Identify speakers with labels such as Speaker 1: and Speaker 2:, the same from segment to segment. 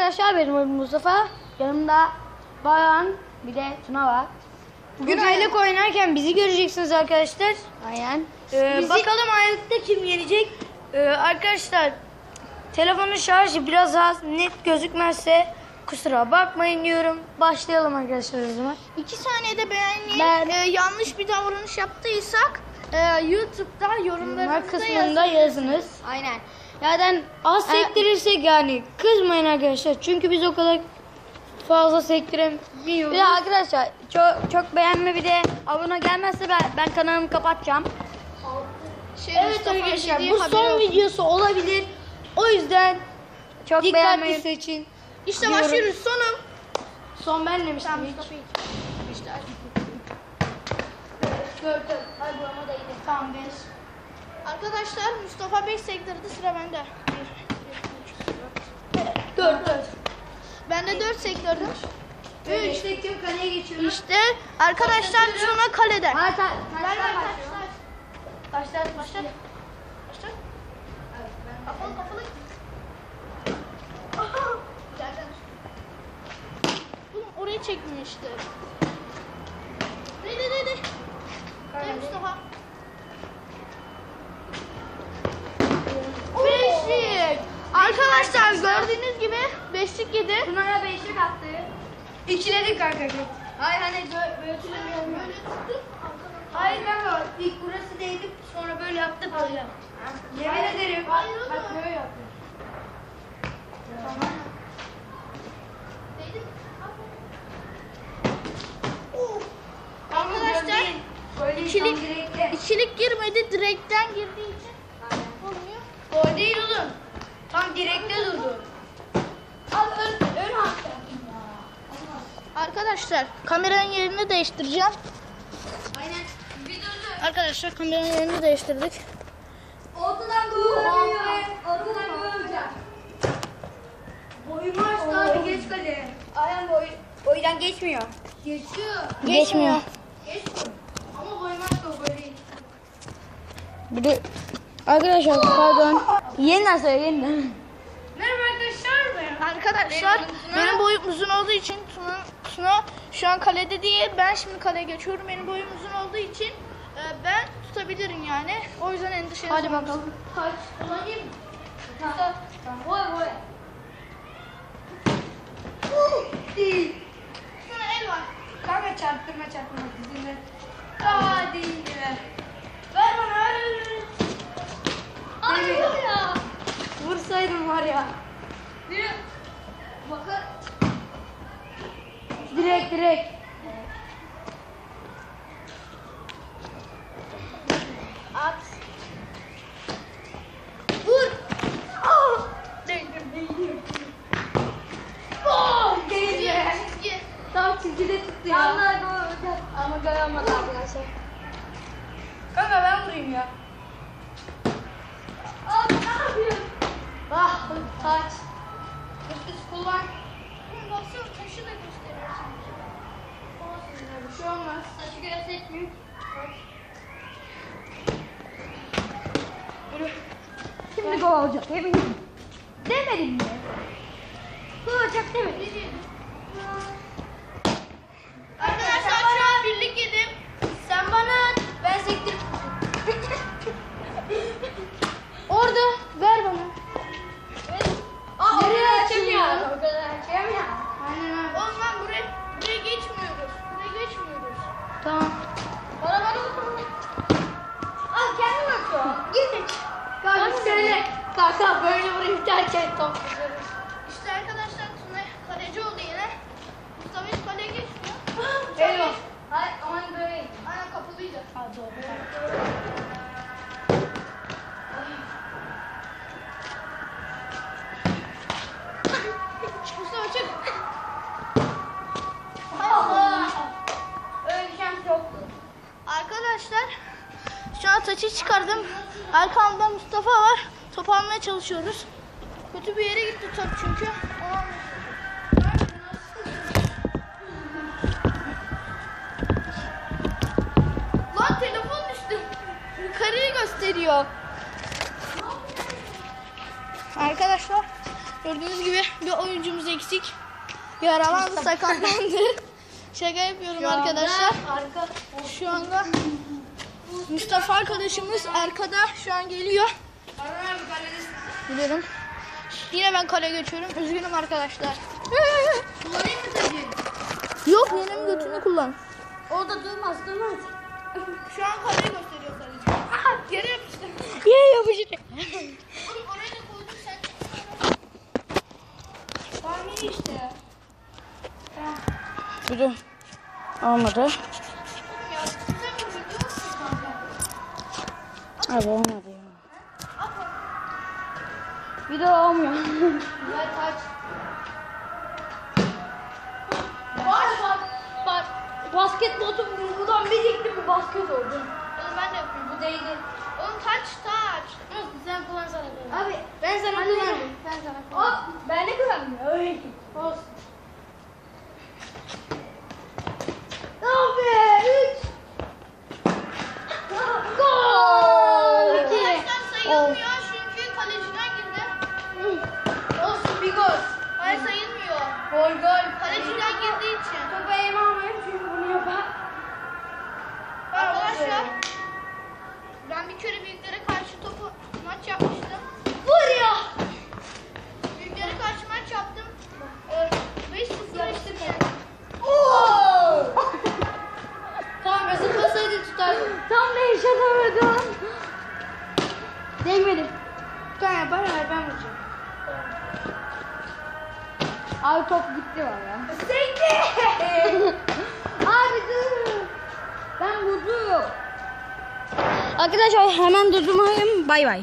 Speaker 1: arkadaşlar benim adım Mustafa. Yanımda Bayan bir de Tuna var. Bugün aylık oynarken bizi göreceksiniz arkadaşlar. Aynen. Ee, Bakalım aylıkta kim yenecek? Ee, arkadaşlar telefonun şarjı biraz az net gözükmezse kusura bakmayın diyorum. Başlayalım arkadaşlar o zaman.
Speaker 2: İki saniyede beğenmeyi
Speaker 1: Ben-
Speaker 2: e, yanlış bir davranış yaptıysak e, YouTube'da
Speaker 1: Yorumlar
Speaker 2: yorumlarınızda
Speaker 1: yazınız. Aynen. Zaten az sektirirsek yani kızmayın arkadaşlar. Çünkü biz o kadar fazla sektiremiyoruz. Bir de arkadaşlar çok çok beğenme bir de abone gelmezse ben, ben kanalımı kapatacağım.
Speaker 2: Şey,
Speaker 1: Evet
Speaker 2: Mustafa
Speaker 1: arkadaşlar bu son
Speaker 2: olsun.
Speaker 1: videosu olabilir. O yüzden çok dikkatli
Speaker 2: beğenmeyin.
Speaker 1: seçin.
Speaker 2: İşte
Speaker 1: diyorum.
Speaker 2: başlıyoruz sonum.
Speaker 1: Son ben demiştim
Speaker 2: Tamam
Speaker 1: hiç.
Speaker 2: İşte
Speaker 1: Dört dört. Ay burama değdi.
Speaker 2: tamam 5. Arkadaşlar Mustafa 5 sektirdi sıra bende.
Speaker 1: Dört dört.
Speaker 2: Ben de 4 sektirdim.
Speaker 1: Üç sektim kaleye geçiyorum.
Speaker 2: İşte arkadaşlar Tuna kalede.
Speaker 1: Ha, ta, taşlar
Speaker 2: ver
Speaker 1: başlıyor.
Speaker 2: taşlar.
Speaker 1: Taşlar. Evet, ben-
Speaker 2: Kafalı kafalı. İşte. Ne ne ne ne. Ne Mustafa? Arkadaşlar gördüğünüz gibi beşlik yedi.
Speaker 1: Tuna'ya beşlik attı. İkiledik kanka. Hayır hani böyle
Speaker 2: tuttum.
Speaker 1: Hayır kanka ilk burası değdi sonra böyle yaptı böyle. Yemin ederim.
Speaker 2: Hayır.
Speaker 1: Bak böyle yaptı. Tamam. Arkadaşlar
Speaker 2: ikilik girmedi direkten girdiği için olmuyor.
Speaker 1: Gol değil oğlum. Tam direkte durdu. Al ön, ön hatta.
Speaker 2: Arkadaşlar kameranın yerini değiştireceğim.
Speaker 1: Aynen. Bir durdu.
Speaker 2: Arkadaşlar kameranın yerini değiştirdik.
Speaker 1: Ortadan gol oluyor. Ortadan gol olacak. Boyumu açtı abi geç kaleye. Aynen boy, boydan geçmiyor. Geçiyor.
Speaker 2: Geçmiyor.
Speaker 1: Geçmiyor. Ama boyumu açtı o değil.
Speaker 2: Bir de arkadaşlar pardon.
Speaker 1: Yeniden söyle yeniden. Merhaba arkadaşlar ben.
Speaker 2: Arkadaşlar
Speaker 1: Benim
Speaker 2: boyum uzun olduğu için Tuna, Tuna şu an kalede değil. Ben şimdi kaleye geçiyorum. Benim boyum uzun olduğu için e, ben tutabilirim yani. O yüzden endişe
Speaker 1: Hadi bakalım. Kaç? Kullanayım mı? Tamam. Tamam. Boy boy.
Speaker 2: Tuna el var.
Speaker 1: Kanka çarptırma çarptırma dizine. Hadi ver. Ver bana ver. ver, var ya. Vursaydım var ya. Bakar. Direkt direkt.
Speaker 2: At.
Speaker 1: Vur. Ah! Değdim değdim. Oh! Değdi.
Speaker 2: Çizgi.
Speaker 1: Tam çizgide tuttu ya. Vallahi gol Ama olmadı arkadaşlar. Kanka ben vurayım ya. Abi ne yapıyorsun? Ah taç. Üst kullan.
Speaker 2: Baksana taşı da gösteriyor sanki.
Speaker 1: Olsun bir şey olmaz. Taşı göstermiyor. Şimdi gol olacak eminim. Demedim mi? Gol olacak demedim.
Speaker 2: Arkadaşlar şu an birlik yedim.
Speaker 1: Sen bana ben sektir. Kanka böyle vurayım derken top.
Speaker 2: İşte arkadaşlar Tuna kaleci oldu yine. Mustafa hiç kaleye geçmiyor.
Speaker 1: Eyvah. Hayır aman böyle.
Speaker 2: Aynen kapalıydı.
Speaker 1: Ha doğru.
Speaker 2: Mustafa çık.
Speaker 1: Allah. Şans yoktu.
Speaker 2: Arkadaşlar şu an taçı çıkardım. Arkamda Mustafa var. Top almaya çalışıyoruz. Kötü bir yere gitti top çünkü. Aa, Lan telefon düştü. Yukarıyı gösteriyor. Arkadaşlar Gördüğünüz gibi bir oyuncumuz eksik. Yaralandı sakatlandı. Şaka yapıyorum arkadaşlar.
Speaker 1: Arka.
Speaker 2: Şu anda Mustafa arkadaşımız arkada şu an geliyor. Biliyorum. Yine ben kale geçiyorum. Üzgünüm arkadaşlar.
Speaker 1: Kullanayım mı tabii?
Speaker 2: Yok benim götünü kullan.
Speaker 1: O da durmaz durmaz.
Speaker 2: Şu an kaleyi gösteriyor sadece. Aha yere yapıştı.
Speaker 1: Ye yapıştı.
Speaker 2: Oğlum oraya da koydum sen.
Speaker 1: Tahmini işte.
Speaker 2: Video musun kanka?
Speaker 3: Abi olmadı.
Speaker 1: Bir daha olmuyor. Güzel taç. Bak bak bak. Basket botu buradan bir dikti bu basket oldu.
Speaker 2: Oğlum ben de yapıyorum.
Speaker 1: Bu değdi.
Speaker 2: Oğlum taç taç.
Speaker 1: Sen kullan sana. Abi ben sana kullanırım.
Speaker 2: Ben sana
Speaker 1: Hop ben de kullanmıyorum. Olsun. Abi üç. Gol. İki.
Speaker 2: Taçtan sayılmıyor çünkü kaleciden girdi.
Speaker 1: Olsun bir gol.
Speaker 2: Hayır sayılmıyor.
Speaker 1: Gol gol.
Speaker 2: Kaleciden girdiği için.
Speaker 1: Topa yeme almayayım çünkü bunu yapar.
Speaker 2: Arkadaşlar ben bir kere büyüklere karşı topu maç yapmıştım.
Speaker 1: Top gitti valla. Sekti. Abi dur. Ben vurdum. Arkadaşlar hemen durdurmayayım. Bay bay.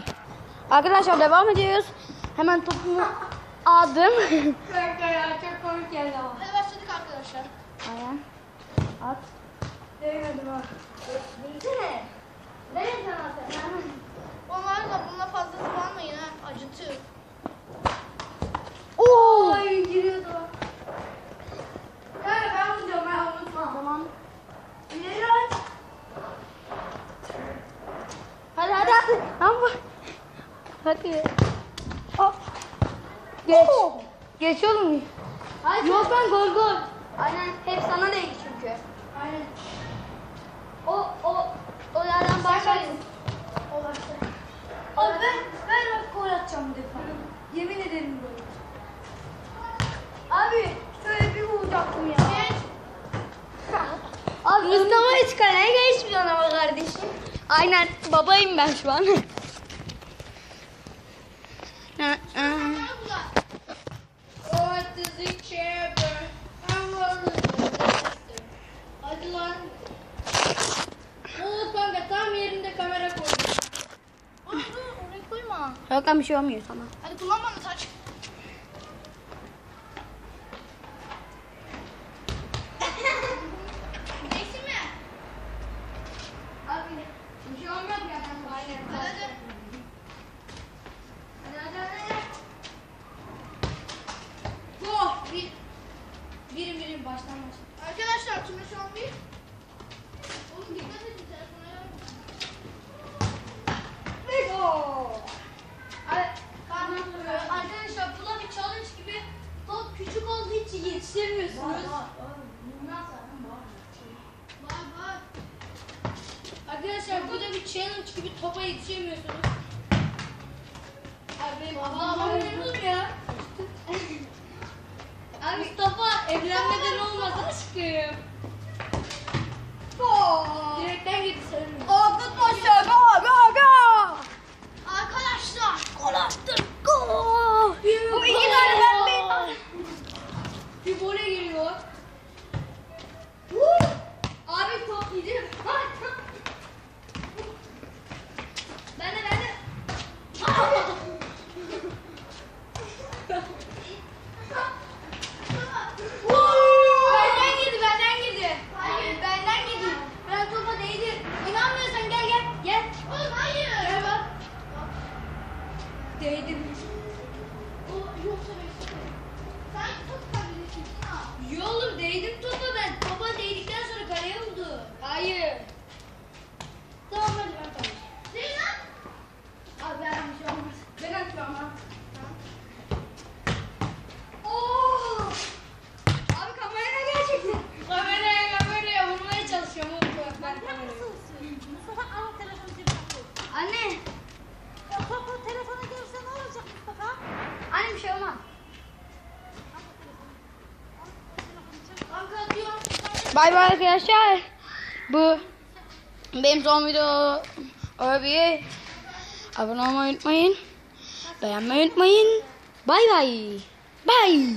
Speaker 1: Arkadaşlar devam ediyoruz. Hemen topumu aldım. Kanka ya çok komik geldi ama.
Speaker 2: Hadi başladık arkadaşlar.
Speaker 1: Ayağım. At. Değmedim ha. Nereye sen atın?
Speaker 2: Onlar da bununla fazla zıplamayın ha. Acıtıyor.
Speaker 1: Oo. Giriyordu. Kanka ben vuracağım ben unutma. Tamam. İleri at. Hadi hadi hadi. Ama. Hadi. Hop. Geç. Geç oğlum. Yok ben gol gol. Aynen hep sana değil çünkü. Aynen. O o o yerden başlayın. O başlayın. Abi ben ben bak gol atacağım bu defa. Yemin ederim gol. Abi şöyle bir vuracaktım ya. Abi Mustafa hiç kaleye geçmiyor ama kardeşim. Aynen babayım ben şu an.
Speaker 2: Hadi lan. Oo kanka tam yerinde kamera koydum. Dur oraya koyma.
Speaker 1: Yok bir şey olmuyor sana.
Speaker 2: Hadi kullan bana saç. Neyse mi?
Speaker 1: Abi bir şey olmuyor ya ben aynen.
Speaker 2: Hadi hadi.
Speaker 1: Hadi hadi hadi.
Speaker 2: Oh, bir.
Speaker 1: Birim birim baştan başla.
Speaker 2: Arkadaşlar an bir? Oğlum dikkat edin telefona ya.
Speaker 1: Arkadaşlar bu da bir challenge gibi top küçük olduğu için yetiştiremiyorsunuz.
Speaker 2: Bak bak.
Speaker 1: Arkadaşlar bu da bir challenge gibi topa yetişemiyorsunuz. Abi benim ablam ya. Abi Mustafa evlenmeden olmaz aşkım. Direkten gitti senin.
Speaker 2: Arkadaşlar go go go. Arkadaşlar gol attım. Gol.
Speaker 1: Bu iki tane ben bir... Bir vole geliyor. Abi top gidiyor. ben de ben de. benden girdi benden girdi. Hayır benden girdi. Ben topa değdim. İnanmıyorsan gel gel. Gel.
Speaker 2: Oğlum hayır.
Speaker 1: Gel bak. Değdim. Bay bay arkadaşlar. Bu benim son video. Abi abone olmayı unutmayın. Beğenmeyi unutmayın. Bay bay. Bay.